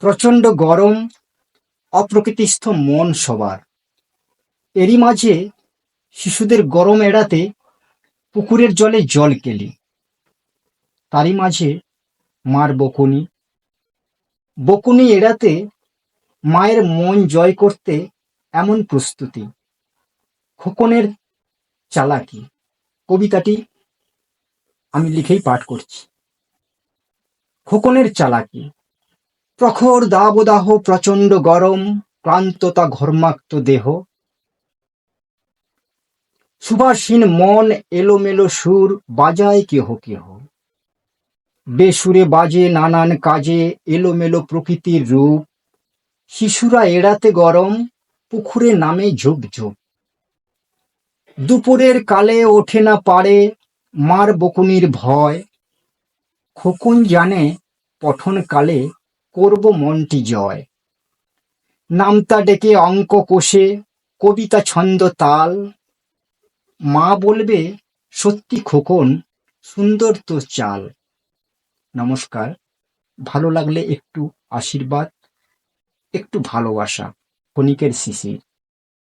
প্রচণ্ড গরম, অপ্রকৃতিস্থ মন সবার। এরই মাঝে শিশুদের গরম এড়াতে পুকুরের জলে জল কেলি। তারই মাঝে মার বকুনি। বকুনি এড়াতে মায়ের মন জয় করতে এমন প্রস্তুতি। খোকনের চালাকি। কবিতাটি আমি লিখেই পাঠ করছি। খোকনের চালাকি। প্রখর দাবদাহ প্রচণ্ড গরম, ক্লান্ততা ঘর্মাক্ত দেহ। সুভাষীন মন এলোমেলো সুর, বাজায় কেহ কেহ। বেসুরে বাজে নানান কাজে এলোমেলো প্রকৃতির রূপ। শিশুরা এড়াতে গরম, পুকুরে নামে ঝুপ ঝুপ। দুপুরের কালে ওঠে না পারে মার বকুনির ভয়। খোকন জানে পঠনকালে করব মনটি জয়। নামতা ডেকে অঙ্ক কোষে, কবিতা ছন্দ তাল। মা বলবে, সত্যি খোকন, সুন্দর তো চাল। নমস্কার, ভালো লাগলে একটু আশীর্বাদ, একটু ভালোবাসা, ক্ষণিকের শিশির।